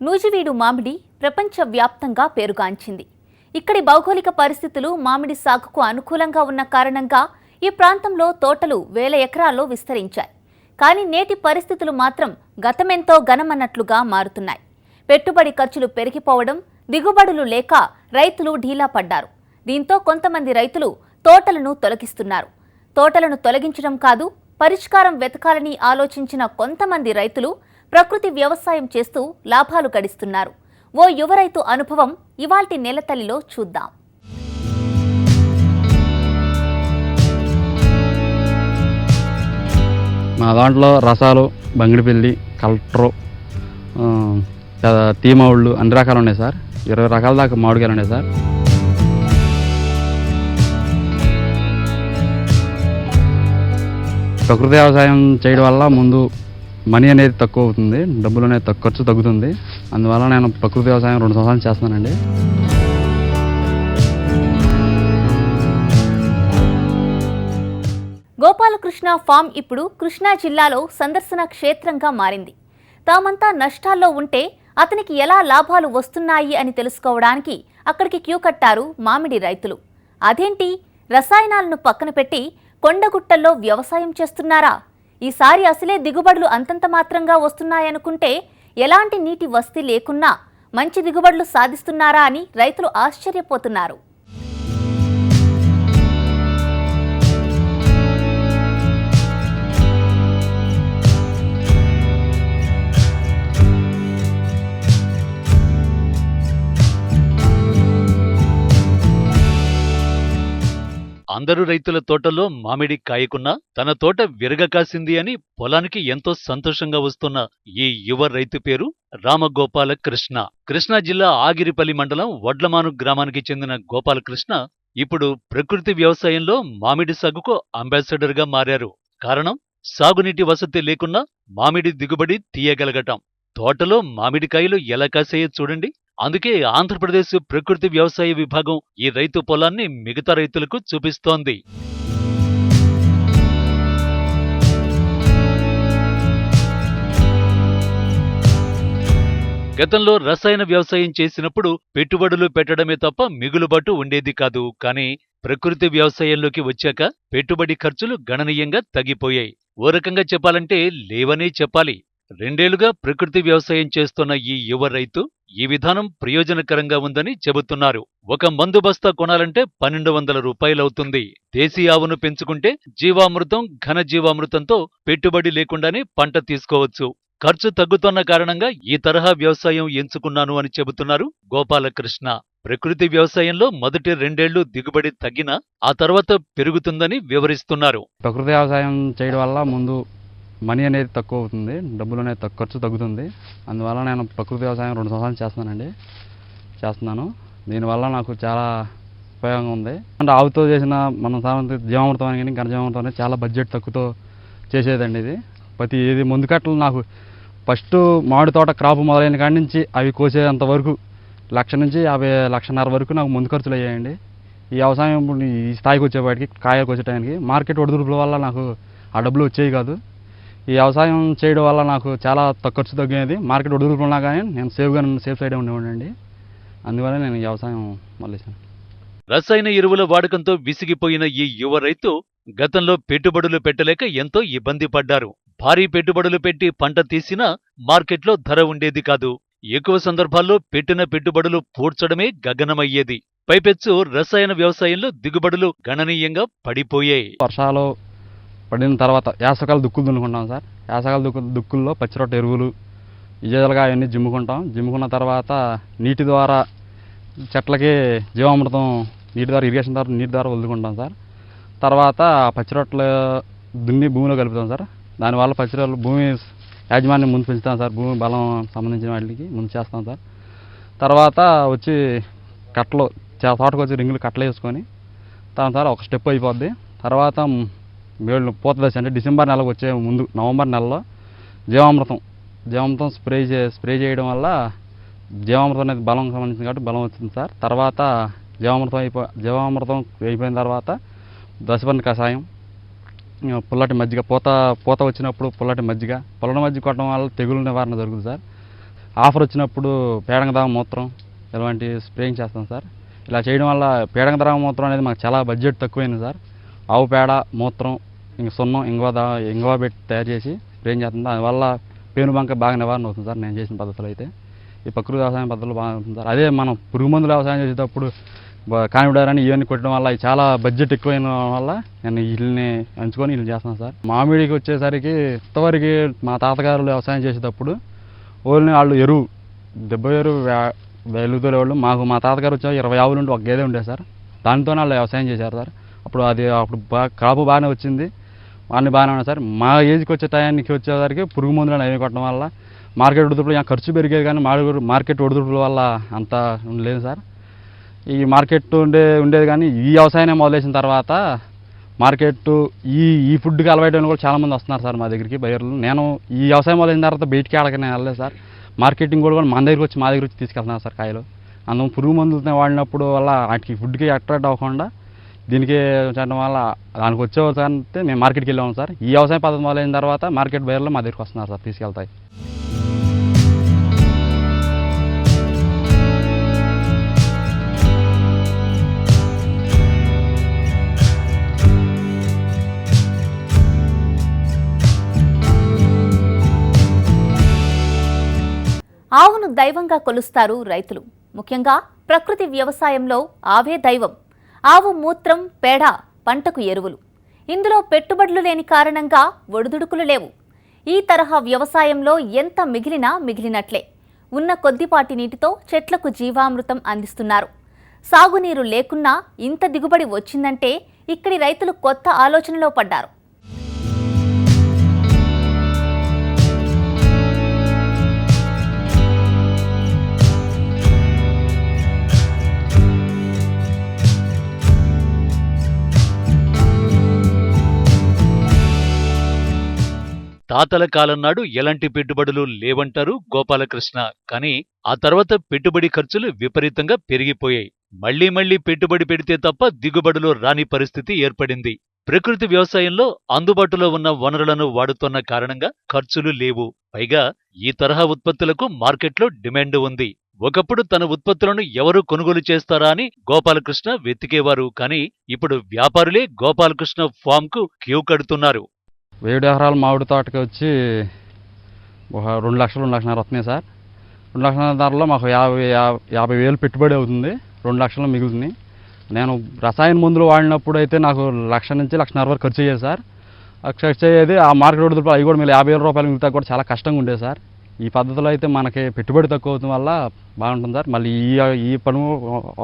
నూజివీడు మామిడి ప్రపంచవ్యాప్తంగా పేరుగాంచింది. ఇక్కడి భౌగోళిక పరిస్థితులు మామిడి సాగుకు అనుకూలంగా ఉన్న కారణంగా ఈ ప్రాంతంలో తోటలు వేల ఎకరాల్లో విస్తరించాయి. కానీ నేటి పరిస్థితులు మాత్రం గతమెంతో ఘనమన్నట్లుగా మారుతున్నాయి. పెట్టుబడి ఖర్చులు పెరిగిపోవడం దిగుబడులు లేక రైతులు ఢీలా పడ్డారు. దీంతో కొంతమంది రైతులు తోటలను తొలగిస్తున్నారు. తోటలను తొలగించడం కాదు పరిష్కారం వెతకాలని ఆలోచించిన కొంతమంది రైతులు ప్రకృతి వ్యవసాయం చేస్తూ లాభాలు గడిస్తున్నారు. ఓ యువ రైతు అనుభవం ఇవాల్టి నెలతల్లిలో చూద్దాం. మా దాంట్లో రసాలు బంగిడిపిల్లి కలెక్టరు ఆ, తీమావుళ్ళు అన్ని రకాలు ఉన్నాయి సార్. ఇరవై రకాల దాకా మామిడికాయలు ఉన్నాయి సార్. ప్రకృతి వ్యవసాయం చేయడం వల్ల ముందు మనీ అనేది తక్కువ అవుతుంది డబ్బులు అనేది తక్కువ ఖర్చు తగ్గుతుంది. అందువల్ల నేను ప్రకృతి వ్యవసాయం రెండు సంవత్సరాలు చేస్తున్నానండి. గోపాలకృష్ణ ఫామ్ ఇప్పుడు కృష్ణా జిల్లాలో సందర్శన క్షేత్రంగా మారింది. తామంతా నష్టాల్లో ఉంటే అతనికి ఎలా లాభాలు వస్తున్నాయి అని తెలుసుకోవడానికి అక్కడికి క్యూ కట్టారు మామిడి రైతులు. అదేంటి? రసాయనాలను పక్కన పెట్టి కొండగుట్టల్లో వ్యవసాయం చేస్తున్నారా? ఈసారి అసలే దిగుబడులు అంతంత మాత్రంగా వస్తున్నాయనుకుంటే ఎలాంటి నీటి వస్తీ లేకున్నా మంచి దిగుబడులు సాధిస్తున్నారా అని రైతులు ఆశ్చర్యపోతున్నారు. అందరు రైతుల తోటలో మామిడి కాయకున్నా తన తోట విరగ కాసింది అని పొలానికి ఎంతో సంతోషంగా వస్తున్న ఈ యువ రైతు పేరు రామగోపాల కృష్ణ కృష్ణా జిల్లా ఆగిరిపల్లి మండలం వడ్లమాను గ్రామానికి చెందిన గోపాలకృష్ణ ఇప్పుడు ప్రకృతి వ్యవసాయంలో మామిడి సాగుకు అంబాసిడర్గా మారారు. కారణం సాగునీటి వసతి లేకున్నా మామిడి దిగుబడి తీయగలగటం. తోటలో మామిడికాయలు ఎలా కాసాయో చూడండి. అందుకే ఆంధ్రప్రదేశ్ ప్రకృతి వ్యవసాయ విభాగం ఈ రైతు పొలాన్ని మిగతా రైతులకు చూపిస్తోంది. గతంలో రసాయన వ్యవసాయం చేసినప్పుడు పెట్టుబడులు పెట్టడమే తప్ప మిగులుబాటు ఉండేది కాదు. కానీ ప్రకృతి వ్యవసాయంలోకి వచ్చాక పెట్టుబడి ఖర్చులు గణనీయంగా తగ్గిపోయాయి. ఓ రకంగా చెప్పాలంటే లేవనే చెప్పాలి. రెండేళ్ళుగా ప్రకృతి వ్యవసాయం చేస్తున్న ఈ యువ రైతు ఈ విధానం ప్రయోజనకరంగా ఉందని చెబుతున్నారు. ఒక మందు బస్తా కొనాలంటే పన్నెండు వందల రూపాయలవుతుంది దేశీ ఆవును పెంచుకుంటే జీవామృతం ఘన జీవామృతంతో పెట్టుబడి లేకుండానే పంట తీసుకోవచ్చు. ఖర్చు తగ్గుతున్న కారణంగా ఈ తరహా వ్యవసాయం ఎంచుకున్నాను అని చెబుతున్నారు గోపాలకృష్ణ. ప్రకృతి వ్యవసాయంలో మొదటి రెండేళ్ళు దిగుబడి తగ్గినా ఆ తర్వాత పెరుగుతుందని వివరిస్తున్నారు. ప్రకృతి వ్యవసాయం చేయడం వల్ల ముందు మనీ అనేది తక్కువ అవుతుంది డబ్బులు అనేది తక్కువ ఖర్చు తగ్గుతుంది. అందువల్ల నేను ప్రకృతి వ్యవసాయం రెండు సంవత్సరాలు చేస్తున్నానండి. చేస్తున్నాను. దీనివల్ల నాకు చాలా ఉపయోగంగా ఉంది. అంటే ఆవుతో చేసిన మనం సాధారణ జీవామృతం అని కానీ ఘనజీవామృతం అని చాలా బడ్జెట్ తక్కువతో చేసేదండి ఇది. ప్రతి ఇది ముందు కట్టలు నాకు ఫస్ట్ మామిడి తోట క్రాప్ మొదలైన కాడి నుంచి అవి కోసేంత వరకు లక్ష నుంచి యాభై లక్షన్నర వరకు నాకు ముందు ఖర్చులు అయ్యాయండి. ఈ వ్యవసాయం ఈ స్థాయికి వచ్చేపాటికి కాయ టైంకి మార్కెట్ ఒడిదుడుపుల వల్ల నాకు ఆ డబ్బులు వచ్చేవి కాదు. ఈ వ్యవసాయం చేయడం వల్ల నాకు చాలా తక్కువ ఖర్చు తగ్గినది. మార్కెట్ ఉన్నా కానీ నేను సేఫ్గా సేఫ్ సైడే ఉండేవాడిని అందువల్ల నేను వ్యవసాయం మొదలేసాను రసాయన ఎరువుల వాడకంతో విసిగిపోయిన ఈ యువ రైతు గతంలో పెట్టుబడులు పెట్టలేక ఎంతో ఇబ్బంది పడ్డారు. భారీ పెట్టుబడులు పెట్టి పంట తీసినా మార్కెట్లో ధర ఉండేది కాదు. ఎక్కువ సందర్భాల్లో పెట్టిన పెట్టుబడులు పూడ్చడమే గగనమయ్యేది. పైపెచ్చు రసాయన వ్యవసాయంలో దిగుబడులు గణనీయంగా పడిపోయాయి. వర్షాలు పడిన తర్వాత యాసకాల దుక్కులు దున్నుకుంటాం సార్. యాసకాల దుక్కు దుక్కుల్లో పచ్చిరొట్ట ఎరువులు ఇజలుగా అవన్నీ జిమ్ముకుంటాం. జిమ్ముకున్న తర్వాత నీటి ద్వారా చెట్లకి జీవామృతం నీటి ద్వారా ఇరిగేషన్ ద్వారా నీటి ద్వారా వదులుకుంటాం సార్. తర్వాత పచ్చిరొట్టలు దున్ని భూమిలో కలుపుతాం సార్. దానివల్ల పచ్చిరొట్టలు భూమి యాజమాన్యం ముందు పెంచుతాం సార్. భూమి బలం సంబంధించిన వాటికి ముందు చేస్తాం సార్. తర్వాత వచ్చి కట్టలు తోటకు వచ్చి రింగులు కట్టలు వేసుకొని దాని తర్వాత ఒక స్టెప్ అయిపోద్ది. తర్వాత వేళ్ళు పూత దశ అంటే డిసెంబర్ నెలకు వచ్చే ముందు నవంబర్ నెలలో జీవామృతం. జీవామృతం స్ప్రే చే స్ప్రే చేయడం వల్ల జీవామృతం అనేది బలం సంబంధించింది కాబట్టి బలం వచ్చింది సార్. తర్వాత జీవామృతం అయిపో జీవామృతం అయిపోయిన తర్వాత దశపర్ణ కషాయం పుల్లటి మజ్జిగ పూత పూత వచ్చినప్పుడు పుల్లటి మజ్జిగ పుల్లటి మజ్జిగ కొట్టడం వల్ల తెగులు నివారణ జరుగుతుంది సార్. ఆఫర్ వచ్చినప్పుడు పేడంగ మూత్రం ఇలాంటి స్ప్రేయింగ్ చేస్తాం సార్. ఇలా చేయడం వల్ల పేడంగ మూత్రం అనేది మాకు చాలా బడ్జెట్ తక్కువైంది సార్. ఆవు పేడ మూత్రం ఇంక సున్నం ఇంగువ దా ఇంగువ పెట్టి తయారు చేసి ఏం చేస్తుంది దానివల్ల పేను బంక బాగా నివారణ అవుతుంది సార్ నేను చేసిన పద్ధతులు అయితే. ఈ ప్రకృతి వ్యవసాయం పద్ధతులు బాగా ఉంటుంది సార్. అదే మనం పురుగు మందులు వ్యవసాయం చేసేటప్పుడు కానిడార్ ఇవన్నీ కొట్టడం వల్ల చాలా బడ్జెట్ ఎక్కువైన వల్ల నేను వీళ్ళని ఎంచుకొని వీళ్ళు చేస్తాను సార్. మామిడికి వచ్చేసరికి ఇంతవరకు మా తాతగారు వ్యవసాయం చేసేటప్పుడు ఓన్లీ వాళ్ళు ఎరువు దెబ్బ ఎరువు వెలుగుతూ వాళ్ళు మాకు మా తాతగారు వచ్చే ఇరవై ఆవులు ఉంటే ఒక గేదె ఉండే సార్. దానితోనే వాళ్ళు వ్యవసాయం చేశారు సార్. అప్పుడు అది అప్పుడు బాగా క్రాప్ బాగానే వచ్చింది. అన్ని బాగానే ఉన్నాయి సార్. మా ఏజ్కి వచ్చే టయానికి వచ్చేసరికి పురుగు మందులు అవి కొట్టడం వల్ల మార్కెట్ ఒడిదుడుపులు ఖర్చు పెరిగేది కానీ మార్కెట్ మార్కెట్ ఒడిదుడుపుల వల్ల అంత లేదు సార్. ఈ మార్కెట్ ఉండే ఉండేది కానీ ఈ వ్యవసాయం మొదలేసిన తర్వాత మార్కెట్ ఈ ఈ ఫుడ్కి అలవాటు కూడా చాలామంది వస్తున్నారు సార్ మా దగ్గరికి బయర్లు నేను ఈ వ్యవసాయం మొదలైన తర్వాత బయటికి ఆడకనే వెళ్ళలేదు సార్. మార్కెటింగ్ కూడా మన దగ్గరికి వచ్చి మా దగ్గర వచ్చి తీసుకెళ్తున్నారు సార్ కాయలు. అందులో పురుగు మందులతో వాడినప్పుడు వల్ల వాటికి ఫుడ్కి అట్రాక్ట్ అవ్వకుండా దీనికి చేయడం వల్ల దానికి వచ్చే అంటే మేము మార్కెట్కి వెళ్ళాము సార్. ఈ వ్యవసాయ పద్ధతి మొదలైన తర్వాత మార్కెట్ బయర్లు మా దగ్గరికి వస్తున్నారు సార్ తీసుకెళ్తాయి. ఆవును దైవంగా కొలుస్తారు రైతులు. ముఖ్యంగా ప్రకృతి వ్యవసాయంలో ఆవే దైవం. ఆవు మూత్రం పేడ పంటకు ఎరువులు. ఇందులో పెట్టుబడులు లేని కారణంగా ఒడిదుడుకులు లేవు. ఈ తరహా వ్యవసాయంలో ఎంత మిగిలినా మిగిలినట్లే. ఉన్న కొద్దిపాటి నీటితో చెట్లకు జీవామృతం అందిస్తున్నారు. సాగునీరు లేకున్నా ఇంత దిగుబడి వచ్చిందంటే ఇక్కడి రైతులు కొత్త ఆలోచనలో పడ్డారు. తాతల కాలం నాడు ఎలాంటి పెట్టుబడులు లేవంటారు గోపాలకృష్ణ. కానీ ఆ తర్వాత పెట్టుబడి ఖర్చులు విపరీతంగా పెరిగిపోయాయి. మళ్ళీ మళ్ళీ పెట్టుబడి పెడితే తప్ప దిగుబడులు రాని పరిస్థితి ఏర్పడింది. ప్రకృతి వ్యవసాయంలో అందుబాటులో ఉన్న వనరులను వాడుతున్న కారణంగా ఖర్చులు లేవు. పైగా ఈ తరహా ఉత్పత్తులకు మార్కెట్లో డిమాండ్ ఉంది. ఒకప్పుడు తన ఉత్పత్తులను ఎవరు కొనుగోలు చేస్తారా అని గోపాలకృష్ణ వెతికేవారు. కానీ ఇప్పుడు వ్యాపారులే గోపాలకృష్ణ ఫామ్కు క్యూ కడుతున్నారు. ఏడు ఎకరాల మామిడి తోటకి వచ్చి ఒక రెండు లక్షలు రెండు లక్షన్నర వస్తున్నాయి సార్. రెండు లక్షల ధరలో మాకు యాభై యాభై వేలు పెట్టుబడి అవుతుంది. రెండు లక్షలు మిగులుతుంది. నేను రసాయన మందులు వాడినప్పుడు అయితే నాకు లక్ష నుంచి లక్షన్నర వరకు ఖర్చు అయ్యేది సార్. ఖర్చు అయ్యేది ఆ మార్కెట్ ఒడిదుడుపులు అవి కూడా మీరు యాభై వేల రూపాయలు మిగతా కూడా చాలా కష్టంగా ఉండేది సార్. ఈ పద్ధతిలో అయితే మనకి పెట్టుబడి తక్కువ అవుతుంది వల్ల బాగుంటుంది సార్. మళ్ళీ ఈ ఈ పను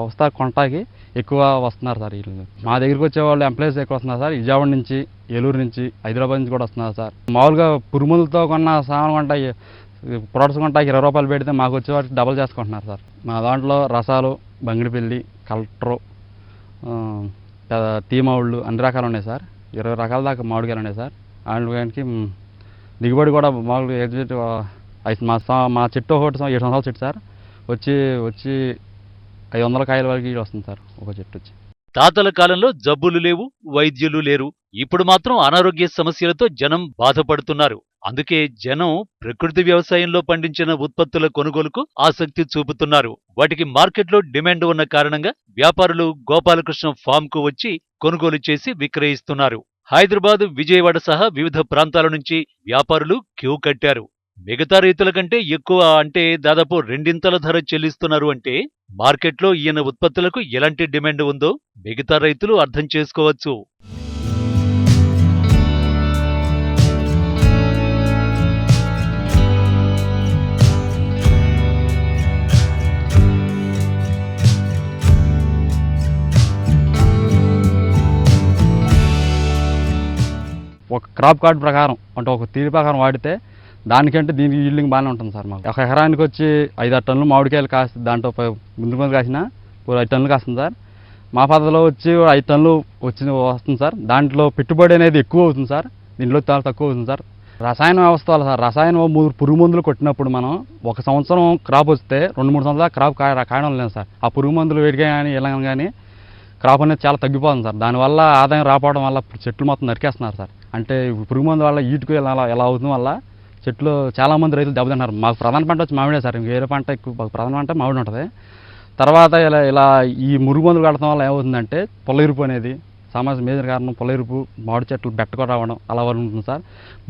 వస్తా కొంటాకి ఎక్కువ వస్తున్నారు సార్ వీళ్ళు. మా దగ్గరికి వచ్చే వాళ్ళు ఎంప్లాయీస్ ఎక్కువ వస్తున్నారు సార్. విజయవాడ నుంచి ఏలూరు నుంచి హైదరాబాద్ నుంచి కూడా వస్తున్నారు సార్. మామూలుగా పురుములతో కొన్న సామాన్ కొంట ప్రొడక్ట్స్ కొంటాకి ఇరవై రూపాయలు పెడితే మాకు వచ్చే వాటికి డబల్ చేసుకుంటున్నారు సార్. మా దాంట్లో రసాలు బంగిడిపల్లి కలెక్టరు టీ అన్ని రకాలు ఉన్నాయి సార్. ఇరవై రకాల దాకా మామిడికాయలు ఉన్నాయి సార్. వాటికి దిగుబడి కూడా మామూలుగా ఎగ్జిట్ ఐదు మా మా చెట్టు ఒకటి ఏడు సంవత్సరాల చెట్టు సార్. వచ్చి వచ్చి ఐదు వందల కాయల వరకు వస్తుంది సార్ ఒక చెట్టు వచ్చి. తాతల కాలంలో జబ్బులు లేవు వైద్యులు లేరు. ఇప్పుడు మాత్రం అనారోగ్య సమస్యలతో జనం బాధపడుతున్నారు. అందుకే జనం ప్రకృతి వ్యవసాయంలో పండించిన ఉత్పత్తుల కొనుగోలుకు ఆసక్తి చూపుతున్నారు. వాటికి మార్కెట్లో డిమాండ్ ఉన్న కారణంగా వ్యాపారులు గోపాలకృష్ణ ఫామ్కు వచ్చి కొనుగోలు చేసి విక్రయిస్తున్నారు. హైదరాబాద్ విజయవాడ సహా వివిధ ప్రాంతాల నుంచి వ్యాపారులు క్యూ కట్టారు. మిగతా రైతుల కంటే ఎక్కువ అంటే దాదాపు రెండింతల ధర చెల్లిస్తున్నారు అంటే మార్కెట్లో ఈయన ఉత్పత్తులకు ఎలాంటి డిమాండ్ ఉందో మిగతా రైతులు అర్థం చేసుకోవచ్చు. ఒక క్రాప్ కార్డ్ ప్రకారం అంటే ఒక తీరు ప్రకారం వాడితే దానికంటే దీనికి ఈల్డింగ్ బాగానే ఉంటుంది సార్ మాకు. ఒక ఎకరానికి వచ్చి ఐదు ఆరు టన్నులు మామిడికాయలు కాస్తుంది దాంట్లో ముందు ముందు కాసిన ఓ ఐదు టన్నులు కాస్తుంది సార్. మా పద్ధతిలో వచ్చి ఐదు టన్నులు వచ్చింది వస్తుంది సార్. దాంట్లో పెట్టుబడి అనేది ఎక్కువ అవుతుంది సార్. దీంట్లో చాలా తక్కువ అవుతుంది సార్. రసాయన వ్యవస్థ వల్ల సార్ రసాయన మూడు పురుగు మందులు కొట్టినప్పుడు మనం ఒక సంవత్సరం క్రాప్ వస్తే రెండు మూడు సంవత్సరాలు క్రాప్ కాయ కాయడం లేదు సార్. ఆ పురుగు మందులు వేడిగా కానీ ఇలా కానీ క్రాప్ అనేది చాలా తగ్గిపోతుంది సార్. దానివల్ల ఆదాయం రాకపోవడం వల్ల చెట్లు మొత్తం నరికేస్తున్నారు సార్. అంటే పురుగు మందు వల్ల ఈటుకు ఎలా ఎలా అవుతుంది వల్ల చెట్లు చాలామంది రైతులు దెబ్బతింటున్నారు మాకు ప్రధాన పంట వచ్చి మామిడే సార్ వేరే పంట ఎక్కువ ప్రధాన పంట మామిడి ఉంటుంది. తర్వాత ఇలా ఇలా ఈ మురుగు మందులు కడటం వల్ల ఏమవుతుందంటే పొలయిరుపు అనేది సమాజం మేజర్ కారణం పొలయిరుపు మామిడి చెట్లు బెట్టకు రావడం అలా ఉంటుంది సార్.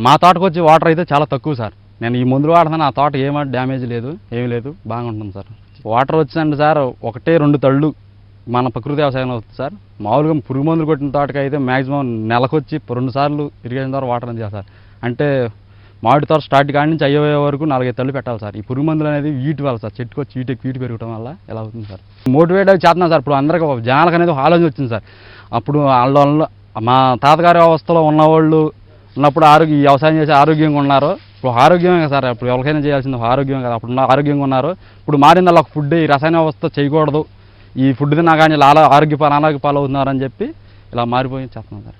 మా తోటకు వచ్చి వాటర్ అయితే చాలా తక్కువ సార్. నేను ఈ మందులు వాడతాను ఆ తోట ఏమో డ్యామేజ్ లేదు ఏమీ లేదు బాగా ఉంటుంది సార్. వాటర్ వచ్చిందండి సార్ ఒకటే రెండు తళ్ళు మన ప్రకృతి వ్యవసాయం అవుతుంది సార్. మామూలుగా పురుగు మందులు కొట్టిన తోటకి అయితే మ్యాక్సిమం నెలకొచ్చి రెండు సార్లు ఇరిగేషన్ ద్వారా వాటర్ అందిస్తారు సార్. అంటే మామిడి తోట స్టార్ట్ కాడి నుంచి అయ్యే వరకు నాలుగైదు తల్లి పెట్టాలి సార్. ఈ పురుగు మందులు అనేది వీటి వల్ల సార్. చెట్టుకు వచ్చి వీటి వీటి పెరగడం వల్ల ఇలా అవుతుంది సార్? మోటివేట్ అయి చేస్తున్నాం సార్. ఇప్పుడు అందరికి ఒక జనాలకు అనేది ఆలోచన వచ్చింది సార్. అప్పుడు వాళ్ళ మా తాతగారి అవస్థలో ఉన్నవాళ్ళు ఉన్నప్పుడు ఆరోగ్య వ్యవసాయం చేసి ఆరోగ్యంగా ఉన్నారు. ఇప్పుడు ఆరోగ్యమే కదా సార్. ఇప్పుడు ఎవరికైనా చేయాల్సింది ఆరోగ్యం కదా. అప్పుడు ఆరోగ్యంగా ఉన్నారు. ఇప్పుడు మారింది అలా ఫుడ్. ఈ రసాయన వ్యవస్థ చేయకూడదు. ఈ ఫుడ్ తిన్నా కానీ అలా ఆరోగ్య అనారోగ్య పాలు అవుతున్నారని చెప్పి ఇలా మారిపోయి చేస్తున్నాం సార్.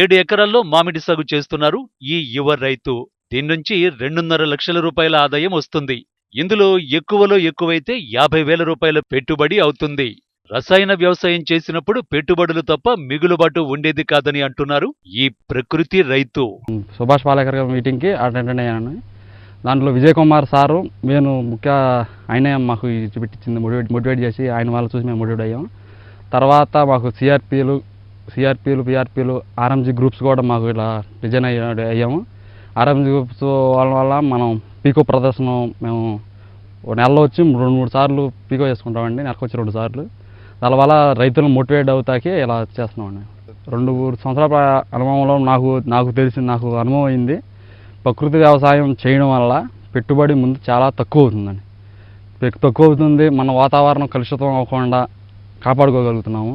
ఏడు ఎకరాల్లో మామిడి సాగు చేస్తున్నారు ఈ యువ రైతు. దీని నుంచి రెండున్నర లక్షల రూపాయల ఆదాయం వస్తుంది. ఇందులో ఎక్కువలో ఎక్కువైతే యాభై వేల రూపాయల పెట్టుబడి అవుతుంది. రసాయన వ్యవసాయం చేసినప్పుడు పెట్టుబడులు తప్ప మిగులుబాటు ఉండేది కాదని అంటున్నారు ఈ ప్రకృతి రైతు. సుభాష్ పాలేకర్ గారి మీటింగ్కి అటెండ్ అయ్యాను. దాంట్లో విజయ్ కుమార్ సారు నేను ముఖ్య ఆయనే మాకు ఇది పెట్టించింది మోటివేట్ మోటివేట్ చేసి ఆయన వాళ్ళు చూసి మేము మోటివేట్ అయ్యాం. తర్వాత మాకు సిఆర్పీలు సిఆర్పీలు పిఆర్పీలు ఆర్ఎంజీ గ్రూప్స్ కూడా మాకు ఇలా డిజైన్ అయ్యాము. ఆర్ఎంజీ గ్రూప్స్ వాళ్ళ వల్ల మనం పీకో ప్రదర్శన మేము ఒక నెలలో వచ్చి రెండు మూడు సార్లు పీకో చేసుకుంటామండి నెలకు వచ్చి రెండు సార్లు. దానివల్ల రైతులు మోటివేట్ అవుతాకి ఇలా చేస్తున్నామండి. రెండు మూడు సంవత్సరాల అనుభవంలో నాకు నాకు తెలిసి నాకు అనుభవం అయింది. ప్రకృతి వ్యవసాయం చేయడం వల్ల పెట్టుబడి ముందు చాలా తక్కువ అవుతుందండి. తక్కువ అవుతుంది మన వాతావరణం కలుషితం అవ్వకుండా కాపాడుకోగలుగుతున్నాము.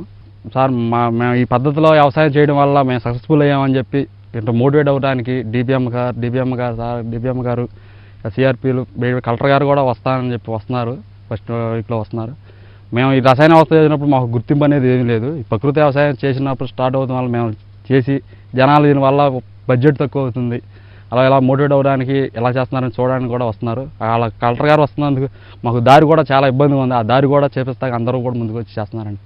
సార్ మా మేము ఈ పద్ధతిలో వ్యవసాయం చేయడం వల్ల మేము సక్సెస్ఫుల్ అయ్యామని చెప్పి ఇంత మోటివేట్ అవ్వడానికి డిపిఎం గారు డిపిఎం గారు సార్ డిపిఎం గారు సిఆర్పీలు కలెక్టర్ గారు కూడా వస్తానని చెప్పి వస్తున్నారు. ఫస్ట్ వీక్లో వస్తున్నారు. మేము ఈ రసాయన వ్యవస్థ చేసినప్పుడు మాకు గుర్తింపు అనేది ఏమీ లేదు. ఈ ప్రకృతి వ్యవసాయం చేసినప్పుడు స్టార్ట్ అవుతున్న వల్ల మేము చేసి జనాలు దీనివల్ల బడ్జెట్ తక్కువ అవుతుంది. అలా ఇలా మోటివేట్ అవ్వడానికి ఎలా చేస్తున్నారని చూడడానికి కూడా వస్తున్నారు. అలా కలెక్టర్ గారు వస్తున్నందుకు మాకు దారి కూడా చాలా ఇబ్బందిగా ఉంది. ఆ దారి కూడా చేపిస్తాక అందరూ కూడా ముందుకు వచ్చి చేస్తున్నారండి.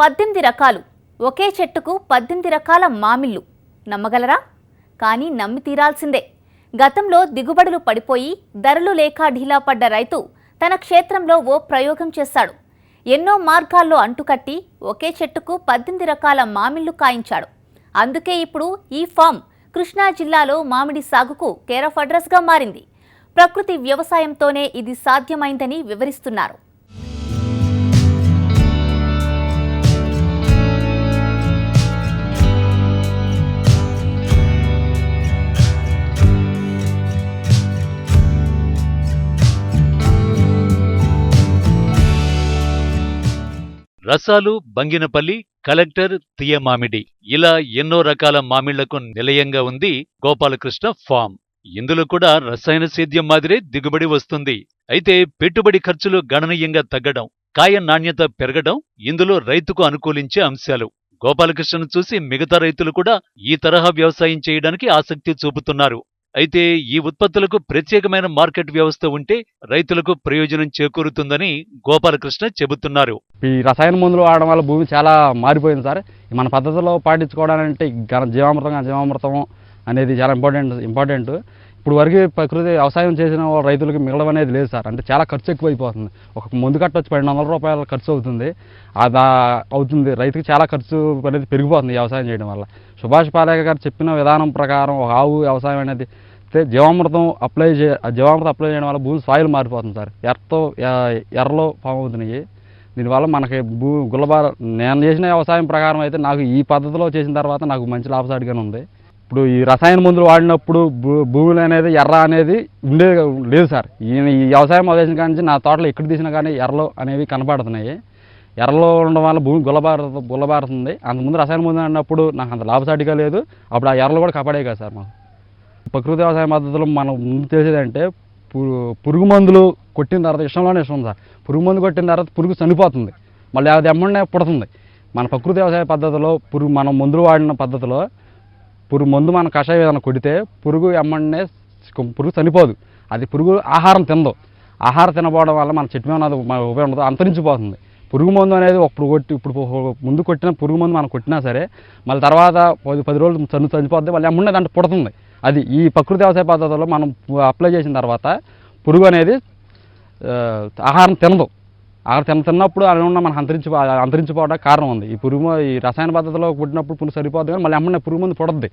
పద్దెనిమిది రకాలు. ఒకే చెట్టుకు పద్దెనిమిది రకాల మామిళ్ళు. నమ్మగలరా? కానీ నమ్మి తీరాల్సిందే. గతంలో దిగుబడులు పడిపోయి ధరలు లేక ఢీలా పడ్డ రైతు తన క్షేత్రంలో ఓ ప్రయోగం చేశాడు. ఎన్నో మార్గాల్లో అంటుకట్టి ఒకే చెట్టుకు పద్దెనిమిది రకాల మామిళ్ళు కాయించాడు. అందుకే ఇప్పుడు ఈ ఫామ్ కృష్ణా జిల్లాలో మామిడి సాగుకు కేర్ ఆఫ్ అడ్రస్గా మారింది. ప్రకృతి వ్యవసాయంతోనే ఇది సాధ్యమైందని వివరిస్తున్నారు. రసాలు బంగినపల్లి కలెక్టర్ తీయ మామిడి ఇలా ఎన్నో రకాల మామిళ్ళకు నిలయంగా ఉంది గోపాలకృష్ణ ఫామ్. ఇందులో కూడా రసాయన సేద్యం మాదిరే దిగుబడి వస్తుంది. అయితే పెట్టుబడి ఖర్చులు గణనీయంగా తగ్గడం కాయ నాణ్యత పెరగడం ఇందులో రైతుకు అనుకూలించే అంశాలు. గోపాలకృష్ణను చూసి మిగతా రైతులు కూడా ఈ తరహా వ్యవసాయం చేయడానికి ఆసక్తి చూపుతున్నారు. అయితే ఈ ఉత్పత్తులకు ప్రత్యేకమైన మార్కెట్ వ్యవస్థ ఉంటే రైతులకు ప్రయోజనం చేకూరుతుందని గోపాలకృష్ణ చెబుతున్నారు. ఈ రసాయన మందులు వాడడం వల్ల భూమి చాలా మారిపోయింది సార్. మన పద్ధతిలో పాటించుకోవడానికి జీవామృతం జీవామృతం అనేది చాలా ఇంపార్టెంట్ ఇంపార్టెంట్. ఇప్పుడు వరకు ప్రకృతి వ్యవసాయం చేసిన రైతులకు రైతులకి మిగలడం అనేది లేదు సార్. అంటే చాలా ఖర్చు ఎక్కువైపోతుంది. ఒక ముందు కట్టొచ్చి పన్నెండు వందల రూపాయల ఖర్చు అవుతుంది. అది అవుతుంది. రైతుకి చాలా ఖర్చు అనేది పెరిగిపోతుంది వ్యవసాయం చేయడం వల్ల. సుభాష్ పాలేకర్ గారు చెప్పిన విధానం ప్రకారం ఒక ఆవు వ్యవసాయం అనేది జీవామృతం అప్లై చే జీవామృతం అప్లై చేయడం వల్ల భూమి సాయిల్ మారిపోతుంది సార్. ఎర్రతో ఎర్రలో ఫామ్ అవుతున్నాయి. దీనివల్ల మనకి భూ గుల్లబార నేను చేసిన వ్యవసాయం ప్రకారం అయితే నాకు ఈ పద్ధతిలో చేసిన తర్వాత నాకు మంచి లాభసాటిగానే ఉంది. ఇప్పుడు ఈ రసాయన మందులు వాడినప్పుడు భూ భూములు అనేది ఎర్ర అనేది ఉండేది లేదు సార్. ఈయన ఈ వ్యవసాయం మొదలైన కాడి నుంచి నా తోటలో ఎక్కడ తీసినా కానీ ఎర్రలు అనేవి కనపడుతున్నాయి ఎర్రలో ఉండడం వల్ల భూమి గుల్లబార గుల్లబారుతుంది అంతకుముందు రసాయన మందులు అన్నప్పుడు నాకు అంత లాభసాటిగా లేదు. అప్పుడు ఆ ఎర్రలు కూడా కాపాడే కదా సార్ మాకు. ప్రకృతి వ్యవసాయ పద్ధతిలో మనం ముందు తెలిసేది అంటే పురుగు మందులు కొట్టిన తర్వాత ఇష్టంలోనే ఇష్టం సార్. పురుగు మందు కొట్టిన తర్వాత పురుగు చనిపోతుంది. మళ్ళీ అది ఎమ్మడే పుడుతుంది. మన ప్రకృతి వ్యవసాయ పద్ధతిలో పురుగు మనం మందులు వాడిన పద్ధతిలో పురుగు మందు మన కషాయం ఏదైనా కొడితే పురుగు ఎమ్మడినే పురుగు చనిపోదు. అది పురుగు ఆహారం తినదు. ఆహారం తినపోవడం వల్ల మన చెట్టు మీద ఉన్నది ఉపయోగం ఉండదు అంతరించిపోతుంది. పురుగు మందు అనేది ఇప్పుడు కొట్టి ఇప్పుడు ముందు కొట్టిన పురుగు మందు మనం కొట్టినా సరే మళ్ళీ తర్వాత పది పది రోజులు చని చనిపోతుంది మళ్ళీ ఎమ్ముండే దాంట్లో పుడుతుంది. అది ఈ ప్రకృతి వ్యవసాయ పద్ధతిలో మనం అప్లై చేసిన తర్వాత పురుగు అనేది ఆహారం తినదు. అక్కడ తిన తిన్నప్పుడు అలా ఉన్న మనం అంతరించి అంతరించిపోవడానికి కారణం ఉంది. ఈ పురుగు ఈ రసాయన పద్ధతిలో పుట్టినప్పుడు పురుగు సరిపోద్ది కానీ మళ్ళీ ఎమ్మడే పురుగు మందు పుడద్ది.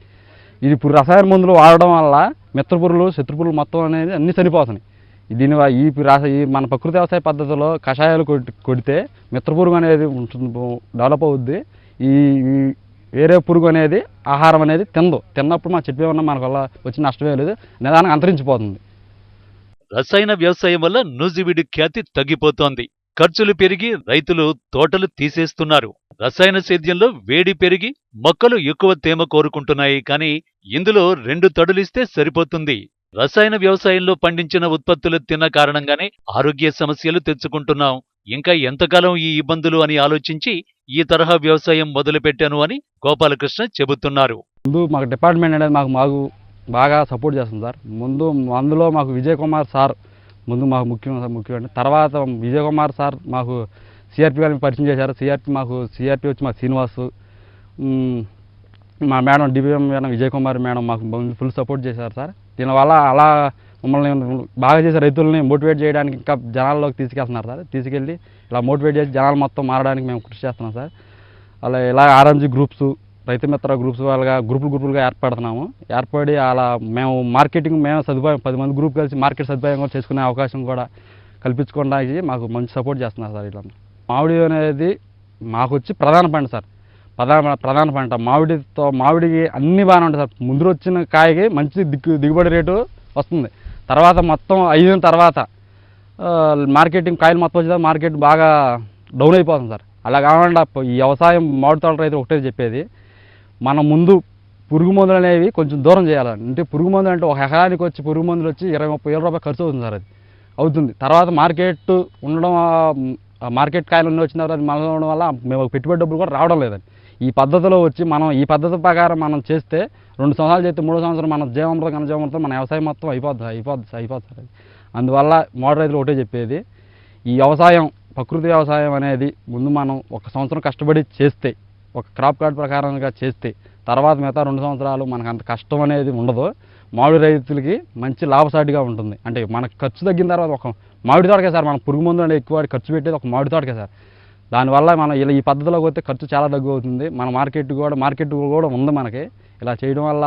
ఇది ఇప్పుడు రసాయన మందులు వాడడం వల్ల మిత్ర పురుగులు మొత్తం అనేది అన్నీ చనిపోతున్నాయి దీని ఈ రాస ఈ మన ప్రకృతి వ్యవసాయ పద్ధతిలో కషాయాలు కొట్టి కొడితే మిత్ర పురుగు అనేది ఉంటుంది డెవలప్ అవుద్ది. ఈ వేరే పురుగు అనేది ఆహారం అనేది తిందు తిన్నప్పుడు మా చెట్టు ఉన్న మనకు వల్ల వచ్చిన నష్టమే లేదు. నిదానంగా అంతరించిపోతుంది. రసాయన వ్యవసాయం వల్ల నూజివీడి ఖ్యాతి తగ్గిపోతోంది. ఖర్చులు పెరిగి రైతులు తోటలు తీసేస్తున్నారు. రసాయన సేద్యంలో వేడి పెరిగి మొక్కలు ఎక్కువ తేమ కోరుకుంటున్నాయి కానీ ఇందులో రెండు తడులిస్తే సరిపోతుంది. రసాయన వ్యవసాయంలో పండించిన ఉత్పత్తులు తిన్న కారణంగానే ఆరోగ్య సమస్యలు తెచ్చుకుంటున్నాం. ఇంకా ఎంతకాలం ఈ ఇబ్బందులు అని ఆలోచించి ఈ తరహా వ్యవసాయం మొదలుపెట్టాను అని గోపాలకృష్ణ చెబుతున్నారు. ముందు మాకు డిపార్ట్మెంట్ అనేది మాకు మాకు బాగా సపోర్ట్ చేస్తుంది సార్. ముందు అందులో మాకు విజయ్ కుమార్ సార్ ముందు మాకు ముఖ్యం ముఖ్యమండి తర్వాత విజయ్ కుమార్ సార్ మాకు సిఆర్పి గారిని పరిచయం చేశారు. సిఆర్పి మాకు సిఆర్పి వచ్చి మా శ్రీనివాస్ మా madam DBM madam Vijay Kumar madam మాకు ఫుల్ సపోర్ట్ చేశారు సార్. దీనివల్ల అలా మమ్మల్ని బాగా చేసే రైతుల్ని మోటివేట్ చేయడానికి ఇంకా జనాల్లోకి తీసుకెళ్తున్నారు సార్. తీసుకెళ్ళి ఇలా మోటివేట్ చేసి జనాలు మొత్తం మారడానికి మేము కృషి చేస్తున్నాం సార్. అలా ఇలా RMG groups Rythu Mitra groups వాళ్ళగా గ్రూపులు గ్రూపులుగా ఏర్పడుతున్నాము. ఏర్పడి అలా మేము మార్కెటింగ్ మేము సదుపాయం పది మంది గ్రూప్ కలిసి మార్కెట్ సదుపాయం కూడా చేసుకునే అవకాశం కూడా కల్పించుకోవడానికి మాకు మంచి సపోర్ట్ చేస్తున్నారు సార్ ఇలా మామిడి అనేది మాకు వచ్చి ప్రధాన పంట సార్. ప్రధాన ప్రధాన పంట. మామిడితో మామిడికి అన్ని బాగానే ఉంటాయి సార్. ముందు వచ్చిన కాయకి మంచి దిగు దిగుబడి రేటు వస్తుంది. తర్వాత మొత్తం అయిన తర్వాత మార్కెటింగ్ కాయలు మొత్తం వచ్చిన మార్కెట్ బాగా డౌన్ అయిపోతుంది సార్. అలా కాకుండా ఈ వ్యవసాయం మామిడి తోట రైతులు ఒకటే చెప్పేది. మనం ముందు పురుగు మందులు అనేవి కొంచెం దూరం చేయాలండి. అంటే పురుగు మందులు అంటే ఒక ఎకరానికి వచ్చి పురుగు మందులు వచ్చి ఇరవై ముప్పై వేల రూపాయలు ఖర్చు అవుతుంది సార్ అది. అవుతుంది. తర్వాత మార్కెట్ ఉండడం మార్కెట్ కాయలు ఉండి వచ్చిన తర్వాత మనం ఉండడం వల్ల మేము పెట్టుబడి డబ్బులు కూడా రావడం లేదండి. ఈ పద్ధతిలో వచ్చి మనం ఈ పద్ధతి ప్రకారం మనం చేస్తే రెండు సంవత్సరాలు చేస్తే మూడో సంవత్సరం మన జీవామృతం కన జీవామృతం మన వ్యవసాయం మొత్తం అయిపోద్ది అయిపోద్ది అయిపోద్ది సార్ అది. అందువల్ల మోడర్ రైతులు ఒకటే చెప్పేది ఈ వ్యవసాయం ప్రకృతి వ్యవసాయం అనేది ముందు మనం ఒక సంవత్సరం కష్టపడి చేస్తే ఒక క్రాప్ కార్డ్ ప్రకారంగా చేస్తే తర్వాత మిగతా రెండు సంవత్సరాలు మనకు అంత కష్టం అనేది ఉండదు. మామిడి రైతులకి మంచి లాభసాటిగా ఉంటుంది. అంటే మనకు ఖర్చు తగ్గిన తర్వాత ఒక మామిడి తోటకే సార్ మనం పురుగు మందు అనేది ఎక్కువ ఖర్చు పెట్టేది ఒక మామిడి తోటకే సార్. దానివల్ల మనం ఇలా ఈ పద్ధతిలోకి వస్తే ఖర్చు చాలా తగ్గు అవుతుంది. మన మార్కెట్ కూడా మార్కెట్ కూడా ఉంది మనకి. ఇలా చేయడం వల్ల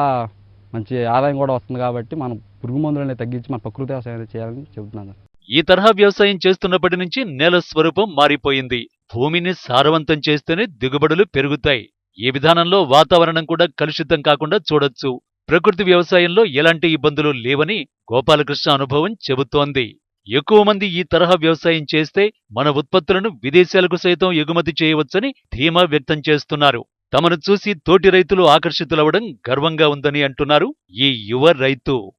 మంచి ఆదాయం కూడా వస్తుంది కాబట్టి మనం పురుగు మందులని తగ్గించి మన ప్రకృతి వ్యవసాయం అనేది చేయాలని చెబుతున్నాను ఈ తరహా వ్యవసాయం చేస్తున్నప్పటి నుంచి నేల స్వరూపం మారిపోయింది. భూమిని సారవంతం చేస్తేనే దిగుబడులు పెరుగుతాయి. ఈ విధానంలో వాతావరణం కూడా కలుషితం కాకుండా చూడొచ్చు. ప్రకృతి వ్యవసాయంలో ఎలాంటి ఇబ్బందులు లేవని గోపాలకృష్ణ అనుభవం చెబుతోంది. ఎక్కువ మంది ఈ తరహా వ్యవసాయం చేస్తే మన ఉత్పత్తులను విదేశాలకు సైతం ఎగుమతి చేయవచ్చని ధీమా వ్యక్తం చేస్తున్నారు. తమను చూసి తోటి రైతులు ఆకర్షితులవడం గర్వంగా ఉందని అంటున్నారు ఈ యువ రైతు.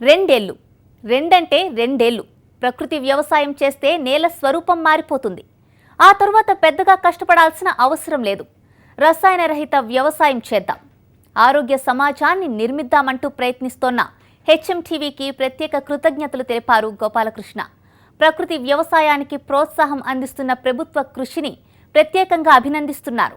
రెండేళ్ళు రెండంటే రెండేళ్ళు ప్రకృతి వ్యవసాయం చేస్తే నేల స్వరూపం మారిపోతుంది. ఆ తరువాత పెద్దగా కష్టపడాల్సిన అవసరం లేదు. రసాయన రహిత వ్యవసాయం చేద్దాం. ఆరోగ్య సమాజాన్ని నిర్మిద్దామంటూ ప్రయత్నిస్తోన్న హెచ్ఎంటీవీకి ప్రత్యేక కృతజ్ఞతలు తెలిపారు గోపాలకృష్ణ. ప్రకృతి వ్యవసాయానికి ప్రోత్సాహం అందిస్తున్న ప్రభుత్వ కృషిని ప్రత్యేకంగా అభినందిస్తున్నారు.